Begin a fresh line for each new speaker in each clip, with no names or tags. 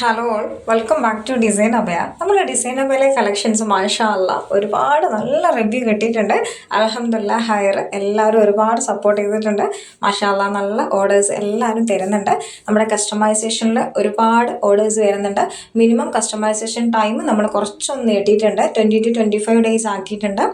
Hello welcome back to design abaya നമ്മുടെ design അബയിലെ collections മാഷാല്ല ഒരുപാട് നല്ല റിവ്യൂ കിട്ടിയിട്ടുണ്ട്. അലഹമില്ല ഹയർ. എല്ലാവരും ഒരുപാട് സപ്പോർട്ട് ചെയ്തിട്ടുണ്ട്. മാഷാല്ല നല്ല ഓർഡേഴ്സ് എല്ലാവരും തരുന്നുണ്ട്. നമ്മുടെ കസ്റ്റമൈസേഷനിൽ ഒരുപാട് ഓർഡേഴ്സ് വരുന്നുണ്ട്. മിനിമം കസ്റ്റമൈസേഷൻ ടൈം നമ്മൾ കുറച്ചൊന്ന് നീട്ടിയിട്ടുണ്ട് twenty two twenty five days ആക്കിയിട്ടുണ്ട്.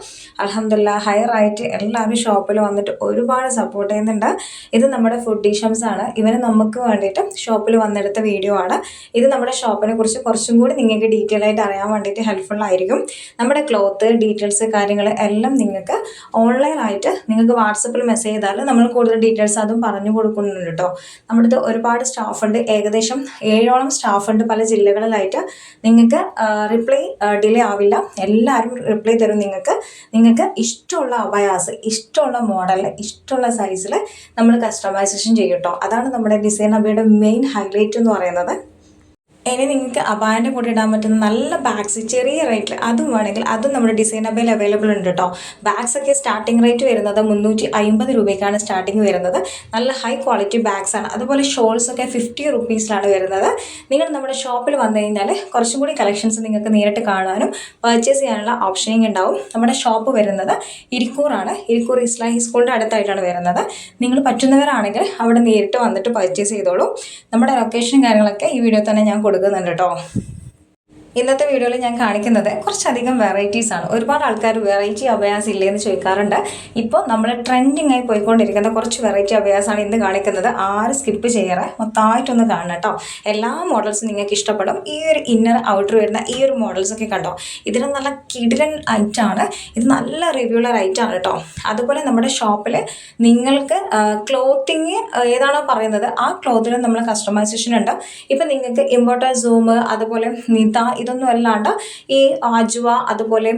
അലഹമില്ല ഹയർ ആയിട്ട് എല്ലാവരും ഷോപ്പിൽ വന്നിട്ട് ഒരുപാട് സപ്പോർട്ട് ചെയ്യുന്നുണ്ട്. ഇത് നമ്മുടെ ഫുഡ് ഡിഷംസ് ആണ്. ഇവന് നമുക്ക് വേണ്ടിയിട്ട് ഷോപ്പിൽ വന്നെടുത്ത വീഡിയോ ആണ്. ഇത് നമ്മുടെ ഷോപ്പിനെ കുറിച്ച് കുറച്ചും കൂടി നിങ്ങൾക്ക് ഡീറ്റെയിൽ ആയിട്ട് അറിയാൻ വേണ്ടിയിട്ട് ഹെൽപ്ഫുൾ ആയിരിക്കും. നമ്മുടെ ക്ലോത്ത് ഡീറ്റെയിൽസ് കാര്യങ്ങൾ എല്ലാം നിങ്ങൾക്ക് ഓൺലൈൻ ആയിട്ട് നിങ്ങൾക്ക് വാട്സപ്പിൽ മെസ്സേജ് ചെയ്താൽ നമ്മൾ കൂടുതൽ ഡീറ്റെയിൽസ് അതും പറഞ്ഞു കൊടുക്കുന്നുണ്ട് കേട്ടോ നമ്മുടെ ഒരുപാട് സ്റ്റാഫ് ഉണ്ട്. ഏകദേശം ഏഴോളം സ്റ്റാഫ് ഉണ്ട് പല ജില്ലകളിലായിട്ട്. നിങ്ങൾക്ക് റിപ്ലൈ ഡിലേ ആവില്ല. എല്ലാവരും റിപ്ലൈ തരും നിങ്ങൾക്ക്. നിങ്ങൾക്ക് ഇഷ്ടമുള്ള അബയാസ് ഇഷ്ടമുള്ള മോഡൽ ഇഷ്ടമുള്ള സൈസിൽ നമ്മൾ കസ്റ്റമൈസേഷൻ ചെയ്യും കേട്ടോ അതാണ് നമ്മുടെ ഡിസൈൻ അബയുടെ മെയിൻ ഹൈലൈറ്റ് എന്ന് പറയുന്നത്. ഇനി നിങ്ങൾക്ക് അബാന്റെ കൂടെ ഇടാൻ പറ്റുന്ന നല്ല ബാഗ്സ് ചെറിയ റേറ്റിൽ അതും വേണമെങ്കിൽ അതും നമ്മുടെ ഡിസൈൻ അബയിൽ അവൈലബിൾ ഉണ്ട് കേട്ടോ ബാഗ്സ് ഒക്കെ സ്റ്റാർട്ടിംഗ് റേറ്റ് വരുന്നത് മുന്നൂറ്റി അമ്പത് രൂപയ്ക്കാണ് സ്റ്റാർട്ടിംഗ് വരുന്നത്. നല്ല ഹൈ ക്വാളിറ്റി ബാഗ്സ് ആണ്. അതുപോലെ ഷോൾസ് ഒക്കെ ഫിഫ്റ്റി റുപ്പീസിലാണ് വരുന്നത്. നിങ്ങൾ നമ്മുടെ ഷോപ്പിൽ വന്നു കഴിഞ്ഞാൽ കുറച്ചും കൂടി കളക്ഷൻസ് നിങ്ങൾക്ക് നേരിട്ട് കാണാനും പർച്ചേസ് ചെയ്യാനുള്ള ഓപ്ഷനിങ് ഉണ്ടാവും. നമ്മുടെ ഷോപ്പ് വരുന്നത് ഇരിക്കൂറാണ് ഇരിക്കൂർ ഇസ്ലാഹി സ്കൂളിന്റെ അടുത്തായിട്ടാണ് വരുന്നത്. നിങ്ങൾ പറ്റുന്നവരാണെങ്കിൽ അവിടെ നേരിട്ട് വന്നിട്ട് പർച്ചേസ് ചെയ്തോളൂ. നമ്മുടെ ലൊക്കേഷൻ കാര്യങ്ങളൊക്കെ ഈ വീഡിയോ തന്നെ ഞാൻ കൊടുക്കുന്നുണ്ട് കേട്ടോ ഇന്നത്തെ വീഡിയോയിൽ ഞാൻ കാണിക്കുന്നത് കുറച്ചധികം വെറൈറ്റീസ് ആണ്. ഒരുപാട് ആൾക്കാർ വെറൈറ്റി അഭയാസ് ഇല്ലേന്ന് ചോദിക്കാറുണ്ട്. ഇപ്പോൾ നമ്മൾ ട്രെൻഡിങ് ആയി പോയിക്കൊണ്ടിരിക്കുന്ന കുറച്ച് വെറൈറ്റി അഭയാസ് ആണ് ഇന്ന് കാണിക്കുന്നത്. ആറ് സ്കിപ്പ് ചെയ്യാറ്? മൊത്തമായിട്ടൊന്ന് കാണണം കേട്ടോ. എല്ലാ മോഡൽസും നിങ്ങൾക്ക് ഇഷ്ടപ്പെടും. ഈ ഒരു ഇന്നർ ഔട്ടർ വരുന്ന ഈ ഒരു മോഡൽസ് ഒക്കെ കണ്ടോ? ഇതിന് നല്ല കിടിലൻ ഐറ്റാണ് ഇത് നല്ല റിവ്യൂളർ ഐറ്റാണ് കേട്ടോ. അതുപോലെ നമ്മുടെ ഷോപ്പിൽ നിങ്ങൾക്ക് ക്ലോത്തിങ് ഏതാണോ പറയുന്നത് ആ ക്ലോത്തിന് നമ്മൾ കസ്റ്റമൈസേഷൻ ഉണ്ട്. ഇപ്പം നിങ്ങൾക്ക് ഇമ്പോർട്ടർ സൂം അതുപോലെ നിത ഇതൊന്നും അല്ലാണ്ട് ഈ ആജുവ അതുപോലെ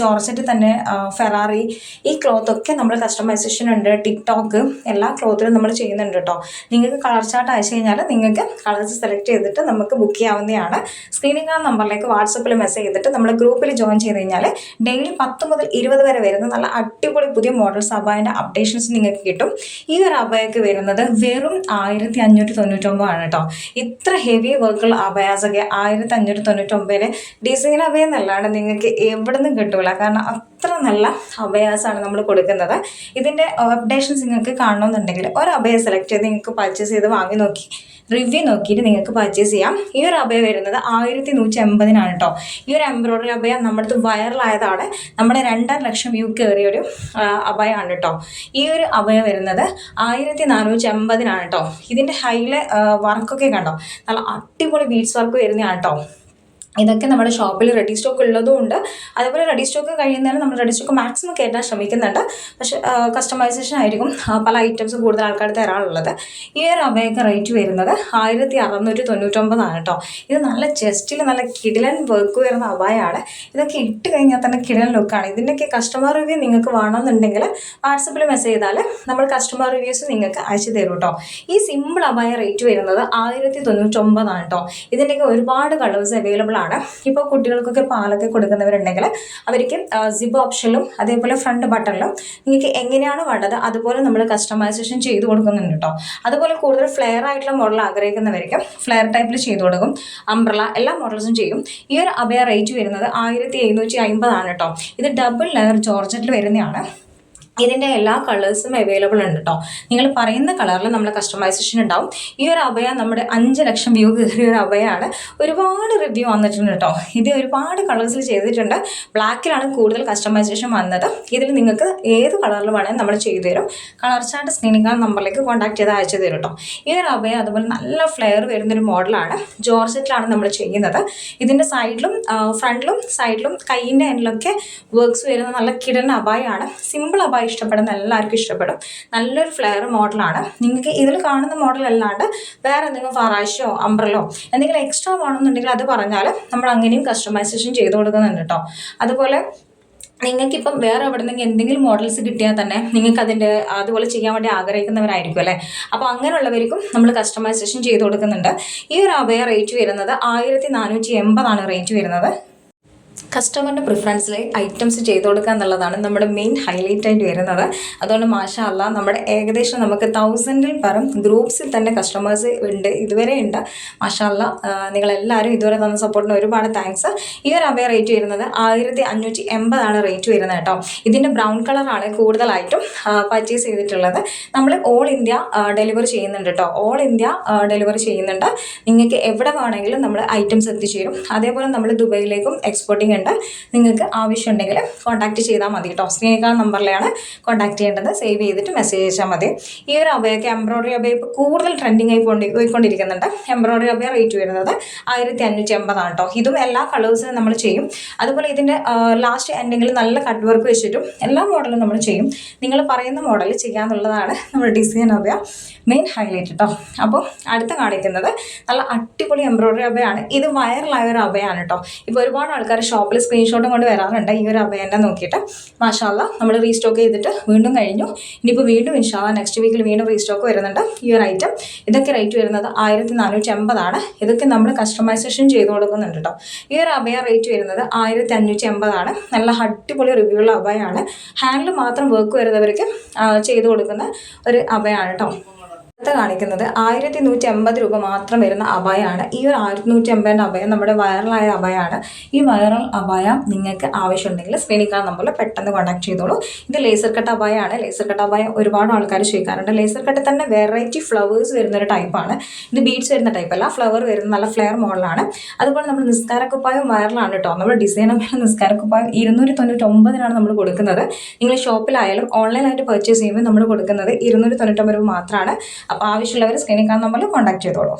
ജോർജറ്റ് തന്നെ ഫെറാറി ഈ ക്ലോത്ത് ഒക്കെ നമ്മൾ കസ്റ്റമൈസേഷൻ ഉണ്ട് ടിക്ടോക്ക് എല്ലാ ക്ലോത്തിലും നമ്മൾ ചെയ്യുന്നുണ്ട് കേട്ടോ. നിങ്ങൾക്ക് കളർ ചാർട്ട് അയച്ചു കഴിഞ്ഞാൽ നിങ്ങൾക്ക് കളേഴ്സ് സെലക്ട് ചെയ്തിട്ട് നമുക്ക് ബുക്ക് ചെയ്യാവുന്നതാണ്. സ്ക്രീനിങ് ആ നമ്പറിലേക്ക് വാട്സപ്പിൽ മെസ്സേജ് ചെയ്തിട്ട് നമ്മൾ ഗ്രൂപ്പിൽ ജോയിൻ ചെയ്ത് കഴിഞ്ഞാൽ ഡെയിലി പത്ത് മുതൽ ഇരുപത് വരെ വരുന്ന നല്ല അടിപൊളി പുതിയ മോഡൽസ് അബായന്റെ അപ്ഡേഷൻസ് നിങ്ങൾക്ക് കിട്ടും. ഈ ഒരു അബയൊക്കെ വരുന്നത് വെറും ആയിരത്തി അഞ്ഞൂറ്റി തൊണ്ണൂറ്റൊമ്പതാണ് കേട്ടോ. ഇത്ര ഹെവി വർക്കുള്ള അബയാസൊക്കെ ആയിരത്തി അഞ്ഞൂറ്റി തൊണ്ണൂറ്റൊമ്പതിന് ഡിസൈൻ അബയെന്നല്ലാണ്ട് നിങ്ങൾക്ക് എവിടെ നിന്നും കിട്ടൂല. കാരണം അത്ര നല്ല അവയാസാണ് നമ്മൾ കൊടുക്കുന്നത്. ഇതിന്റെ അപ്ഡേഷൻസ് നിങ്ങൾക്ക് കാണണമെന്നുണ്ടെങ്കിൽ ഒരു അവയ സെലക്ട് ചെയ്ത് നിങ്ങൾക്ക് പർച്ചേസ് ചെയ്ത് വാങ്ങി നോക്കി. റിവ്യൂ നോക്കിയിട്ട് നിങ്ങൾക്ക് പർച്ചേസ് ചെയ്യാം. ഈ ഒരു അഭയ വരുന്നത് ആയിരത്തി നൂറ്റി എൺപതിനാണ് കേട്ടോ ഈ ഒരു എംബ്രോയ്ഡറി അഭയ നമ്മുടെ വൈറലായതാണ് നമ്മുടെ രണ്ടര ലക്ഷം വ്യൂ കയറിയ ഒരു ആ, അഭയമാണ് കേട്ടോ ഈ ഒരു അഭയ വരുന്നത് ആയിരത്തി നാനൂറ്റി എൺപതിനാണ് കേട്ടോ ഇതിന്റെ ഹൈലെ വർക്കൊക്കെ കണ്ടോ? നല്ല അടിപൊളി ബീഡ്സ് വർക്ക് വരുന്നതാണ് കേട്ടോ ഇതൊക്കെ നമ്മുടെ ഷോപ്പിൽ റെഡി സ്റ്റോക്ക് ഉള്ളതും ഉണ്ട്. അതേപോലെ റെഡി സ്റ്റോക്ക് കഴിയുന്നതിന് നമ്മൾ റെഡി സ്റ്റോക്ക് മാക്സിമം കയറ്റാൻ ശ്രമിക്കുന്നുണ്ട്. പക്ഷേ കസ്റ്റമൈസേഷൻ ആയിരിക്കും. പല ഐറ്റംസ് കൂടുതൽ ആൾക്കാർ തരാനുള്ളത് ഈ ഒരു അവയൊക്കെ റേറ്റ് വരുന്നത് ആയിരത്തി അറുന്നൂറ്റി തൊണ്ണൂറ്റൊമ്പതാണ് കേട്ടോ. ഇത് നല്ല ചെസ്റ്റിൽ നല്ല കിടിലൻ വർക്ക് വരുന്ന അവയാണ് ഇതൊക്കെ ഇട്ട് കഴിഞ്ഞാൽ തന്നെ കിടിലൻ ലുക്കാണ് ഇതിന്റെയൊക്കെ കസ്റ്റമർ റിവ്യൂ നിങ്ങൾക്ക് വേണമെന്നുണ്ടെങ്കിൽ വാട്സപ്പിൽ മെസ്സേജ് ചെയ്താൽ നമ്മൾ കസ്റ്റമർ റിവ്യൂസ് നിങ്ങൾക്ക് അയച്ചു തരും കേട്ടോ. ഈ സിമ്പിൾ അവയ റേറ്റ് വരുന്നത് ആയിരത്തി തൊണ്ണൂറ്റൊമ്പതാണ് കേട്ടോ. ഇതിന്റെയൊക്കെ ഒരുപാട് കളേഴ്സ് അവൈലബിൾ ആണ്. ഇപ്പോൾ കുട്ടികൾക്കൊക്കെ പാലൊക്കെ കൊടുക്കുന്നവരുണ്ടെങ്കിൽ അവർക്ക് സിബ് ഓപ്ഷനിലും അതേപോലെ ഫ്രണ്ട് ബട്ടണിലും നിങ്ങൾക്ക് എങ്ങനെയാണ് വേണ്ടത് അതുപോലെ നമ്മൾ കസ്റ്റമൈസേഷൻ ചെയ്ത് കൊടുക്കുന്നുണ്ട് കേട്ടോ അതുപോലെ കൂടുതൽ ഫ്ലെയർ ആയിട്ടുള്ള മോഡൽ ആഗ്രഹിക്കുന്നവർക്ക് ഫ്ലെയർ ടൈപ്പിൽ ചെയ്ത് കൊടുക്കും. അംബ്രല എല്ലാ മോഡൽസും ചെയ്യും. ഈ ഒരു അഭയ റേറ്റ് വരുന്നത് ആയിരത്തി എഴുന്നൂറ്റി അമ്പതാണ് കേട്ടോ ഇത് ഡബിൾ ലെയർ ജോർജറ്റിൽ വരുന്നതാണ്. ഇതിന്റെ എല്ലാ കളേഴ്സും അവൈലബിൾ ഉണ്ട് കേട്ടോ നിങ്ങൾ പറയുന്ന കളറിൽ നമ്മൾ കസ്റ്റമൈസേഷൻ ഉണ്ടാവും. ഈ ഒരു അഭയ നമ്മുടെ അഞ്ച് ലക്ഷം വ്യൂ കയറിയ ഒരു അഭയാണ്. ഒരുപാട് റിവ്യൂ വന്നിട്ടുണ്ട് കേട്ടോ ഇത് ഒരുപാട് കളേഴ്സിൽ ചെയ്തിട്ടുണ്ട്. ബ്ലാക്കിലാണ് കൂടുതൽ കസ്റ്റമൈസേഷൻ വന്നത്. ഇതിൽ നിങ്ങൾക്ക് ഏത് കളറിൽ വേണമെങ്കിൽ നമ്മൾ ചെയ്തു തരും. കളർ ചാർട്ട് സ്ക്രീനിങ് കാർഡ് നമ്പറിലേക്ക് കോൺടാക്ട് ചെയ്ത് അയച്ചു തരും കേട്ടോ ഈ ഒരു അഭയ അതുപോലെ നല്ല ഫ്ലെയർ വരുന്നൊരു മോഡലാണ് ജോർജറ്റിലാണ് നമ്മൾ ചെയ്യുന്നത്. ഇതിന്റെ സൈഡിലും ഫ്രണ്ടിലും സൈഡിലും കൈയിന്റെ എൻഡിലൊക്കെ വർക്ക്സ് വരുന്ന നല്ല കിടന്ന അബായാണ് സിമ്പിൾ അബായ ഇഷ്ടപ്പെടുന്ന എല്ലാവർക്കും ഇഷ്ടപ്പെടും. നല്ലൊരു ഫ്ലെയർ മോഡലാണ് നിങ്ങൾക്ക് ഇതിൽ കാണുന്ന മോഡൽ അല്ലാണ്ട് വേറെ എന്തെങ്കിലും ഫറാഷോ അംബ്രലോ എന്തെങ്കിലും എക്സ്ട്രാ വേണമെന്നുണ്ടെങ്കിൽ അത് പറഞ്ഞാൽ നമ്മൾ അങ്ങനെയും കസ്റ്റമൈസേഷൻ ചെയ്ത് കൊടുക്കുന്നുണ്ട് കേട്ടോ. അതുപോലെ നിങ്ങൾക്കിപ്പം വേറെ എവിടെ നിന്നെങ്കിലും എന്തെങ്കിലും മോഡൽസ് കിട്ടിയാൽ തന്നെ നിങ്ങൾക്ക് അതിന്റെ അതുപോലെ ചെയ്യാൻ വേണ്ടി ആഗ്രഹിക്കുന്നവരായിരിക്കും അല്ലേ? അപ്പോൾ അങ്ങനെയുള്ളവർക്കും നമ്മൾ കസ്റ്റമൈസേഷൻ ചെയ്ത് കൊടുക്കുന്നുണ്ട്. ഈ ഒരു അവയർ റേറ്റ് വരുന്നത് ആയിരത്തി നാനൂറ്റി എൺപതാണ് റേറ്റ് വരുന്നത്. കസ്റ്റമറിന്റെ പ്രിഫറൻസിൽ ഐറ്റംസ് ചെയ്ത് കൊടുക്കുക എന്നുള്ളതാണ് നമ്മുടെ മെയിൻ ഹൈലൈറ്റ് ആയിട്ട് വരുന്നത്. അതുകൊണ്ട് മാഷാ അല്ല നമ്മുടെ ഏകദേശം നമുക്ക് തൗസൻഡിൽ പരം ഗ്രൂപ്പ്സിൽ തന്നെ കസ്റ്റമേഴ്സ് ഉണ്ട് ഇതുവരെ ഉണ്ട്. മാഷാ അല്ല നിങ്ങളെല്ലാവരും ഇതുവരെ തന്ന സപ്പോർട്ടിന് ഒരുപാട് താങ്ക്സ് ഈ ഒരു അവയ റേറ്റ് വരുന്നത് ആയിരത്തി അഞ്ഞൂറ്റി എൺപതാണ് റേറ്റ് വരുന്നത് കേട്ടോ. ഇതിന്റെ ബ്രൗൺ കളറാണ് കൂടുതലായിട്ടും പർച്ചേസ് ചെയ്തിട്ടുള്ളത്. നമ്മൾ ഓൾ ഇന്ത്യ ഡെലിവറി ചെയ്യുന്നുണ്ട് കേട്ടോ. ഓൾ ഇന്ത്യ ഡെലിവറി ചെയ്യുന്നുണ്ട്. നിങ്ങൾക്ക് എവിടെ വേണമെങ്കിലും നമ്മൾ ഐറ്റംസ് എത്തിച്ചേരും അതേപോലെ നമ്മൾ ദുബൈയിലേക്കും എക്സ്പോർട്ടിംഗ് ഉണ്ട് നിങ്ങൾക്ക് ആവശ്യമുണ്ടെങ്കിൽ കോൺടാക്ട് ചെയ്താൽ മതി കേട്ടോ. സ്നേഹിക്കാൻ നമ്പറിലാണ് കോൺടാക്ട് ചെയ്യേണ്ടത്. സേവ് ചെയ്തിട്ട് മെസ്സേജ് അയച്ചാൽ മതി. ഈ ഒരു അഭയൊക്കെ എംബ്രോയ്ഡറി അവയ ഇപ്പോൾ കൂടുതൽ ട്രെൻഡിങ് ആയി പോയിക്കൊണ്ടിരിക്കുന്നുണ്ട്. എംബ്രോയ്ഡറി അവയ റേറ്റ് വരുന്നത് ആയിരത്തി അഞ്ഞൂറ്റി എൺപതാണ് കേട്ടോ. ഇതും എല്ലാ കളേഴ്സിനും നമ്മൾ ചെയ്യും. അതുപോലെ ഇതിന്റെ ലാസ്റ്റ് എൻഡിങ്ങിൽ നല്ല കട്ട് വർക്ക് വെച്ചിട്ടും എല്ലാ മോഡലും നമ്മൾ ചെയ്യും. നിങ്ങൾ പറയുന്ന മോഡൽ ചെയ്യാന്നുള്ളതാണ് നമ്മുടെ ഡിസൈൻ അവയ മെയിൻ ഹൈലൈറ്റ് കേട്ടോ അപ്പോൾ അടുത്ത കാണിക്കുന്നത് നല്ല അടിപൊളി എംബ്രോയ്ഡറി അവയാണ് ഇത് വൈറലായ ഒരു അവയാണ് കേട്ടോ. ഇപ്പോൾ ഒരുപാട് ആൾക്കാർ ഷോപ്പിൽ സ്ക്രീൻഷോട്ടും കൊണ്ട് വരാറുണ്ട്. ഈ ഒരു അഭയന്റെ നോക്കിയിട്ട്. മാഷാല്ല നമ്മൾ റീസ്റ്റോക്ക് ചെയ്തിട്ട് വീണ്ടും കഴിഞ്ഞു. ഇനിയിപ്പോൾ വീണ്ടും ഇൻഷാല്ല നെക്സ്റ്റ് വീക്കിൽ വീണ്ടും റീസ്റ്റോക്ക് വരുന്നുണ്ട് ഈ ഒരു ഐറ്റം ഇതൊക്കെ റേറ്റ് വരുന്നത് ആയിരത്തി നാനൂറ്റി എൺപതാണ് ഇതൊക്കെ നമ്മൾ കസ്റ്റമൈസേഷൻ ചെയ്ത് കൊടുക്കുന്നുണ്ട് കേട്ടോ ഈ ഒരു അബയ റേറ്റ് വരുന്നത് ആയിരത്തി അഞ്ഞൂറ്റി എൺപതാണ് നല്ല അടിപൊളി റിവ്യൂ ഉള്ള അബയാണ് ഹാൻഡിൽ മാത്രം വർക്ക് വരുന്നവർക്ക് ചെയ്ത് കൊടുക്കുന്ന ഒരു അഭയമാണ് കേട്ടോ അടുത്ത കാണിക്കുന്നത് ആയിരത്തി നൂറ്റി അമ്പത് രൂപ മാത്രം വരുന്ന അഭയമാണ് ഈ ഒരു ആയിരത്തി നൂറ്റി അമ്പതിന്റെ അഭയം നമ്മുടെ വൈറലായ അഭയമാണ് ഈ വൈറൽ അഭയം നിങ്ങൾക്ക് ആവശ്യമുണ്ടെങ്കിൽ സ്ക്രീനിൽ കാണുന്ന നമ്പറിൽ പെട്ടെന്ന് കോൺടാക്ട് ചെയ്തോളൂ. ഇത് ലേസർ കട്ട് അഭയമാണ് ലേസർ കട്ട് അഭയം ഒരുപാട് ആൾക്കാർ ചോദിക്കാറുണ്ട്. ലേസർ കട്ട് തന്നെ വെറൈറ്റി ഫ്ലവേഴ്സ് വരുന്ന ഒരു ടൈപ്പാണ് ഇത് ബീഡ്സ് വരുന്ന ടൈപ്പ് അല്ല. ഫ്ലവർ വരുന്ന നല്ല ഫ്ലെയർ മോഡലാണ് അതുപോലെ നമ്മൾ നിസ്കാരക്കുപ്പായം വൈറലാണ് കേട്ടോ നമ്മൾ ഡിസൈനബിൾ നിസ്കാരക്കുപ്പായം ഇരുന്നൂറ്റി തൊണ്ണൂറ്റൊമ്പതിനാണ് നമ്മൾ കൊടുക്കുന്നത്. നിങ്ങൾ ഷോപ്പിലായാലും ഓൺലൈനായിട്ട് പർച്ചേസ് ചെയ്യുമ്പോൾ നമ്മൾ കൊടുക്കുന്നത് ഇരുന്നൂറ്റി തൊണ്ണൂറ്റൊമ്പത് രൂപ മാത്രമാണ് അപ്പോൾ ആവശ്യമുള്ളവർ സ്ക്രീനിൽ കാണുന്ന നമ്പറിൽ കോൺടാക്ട് ചെയ്തോളൂ.